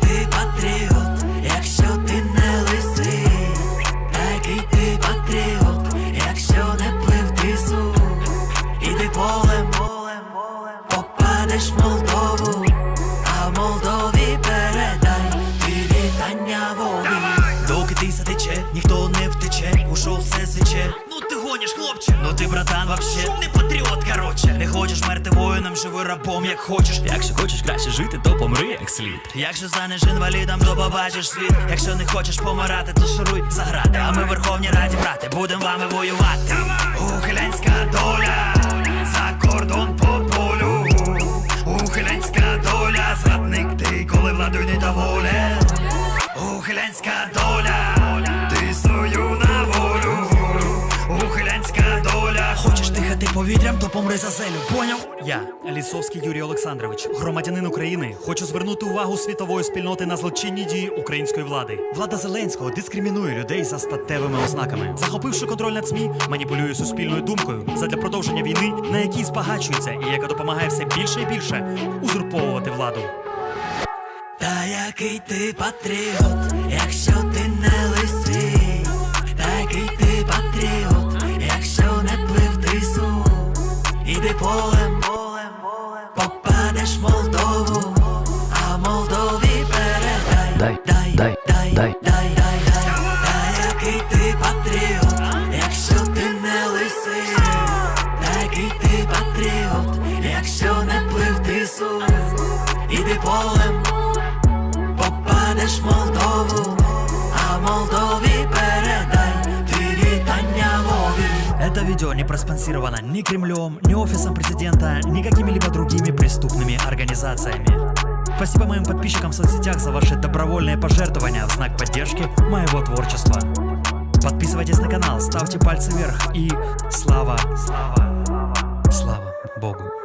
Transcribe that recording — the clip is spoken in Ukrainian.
ти патріот, якщо ти не лисий, який ти патріот, якщо не плив тису, іди полем, полем, полем, попадеш Молдову, а Молдові передай ти вітання Вові. Доки ти затече, ніхто не втече, ушов все сече. Гониш, хлопче. Ну ти, братан, вообще Не патріот, короче. не хочеш мерти воїном, живи рабом, як хочеш. Якщо хочеш краще жити, то помри як слід. Якщо станеш інвалідом, то побачиш світ. Якщо не хочеш помирати, то шуруй заграти. А ми в Верховній Раді, брати, будем вами воювати. Ухилянська доля, за кордон по полю. Ухилянська доля, зрадник ти, коли владою недоволен. Ухилянська доля, ти свою повітрям, то помри за зелю. Поняв? Я, Лісовський Юрій Олександрович, громадянин України, хочу звернути увагу світової спільноти на злочинні дії української влади. Влада Зеленського дискримінує людей за статевими ознаками, захопивши контроль над СМІ, маніпулює суспільною думкою задля продовження війни, на якій збагачується і яка допомагає все більше і більше узурповувати владу. Та який ти патріот, якщо ти в Молдову, а Молдові передай, Дай, дай, дай, дай, дай. дай, дай, дай, який ти патріот, якщо ти не лисий, та який ти патріот, якщо не плив тису, іди полем. Видео не проспонсировано ни Кремлем, ни офисом президента, ни какими-либо другими преступными организациями. Спасибо моим подписчикам в соцсетях за ваши добровольные пожертвования в знак поддержки моего творчества. Подписывайтесь на канал, ставьте пальцы вверх и слава, слава, слава Богу.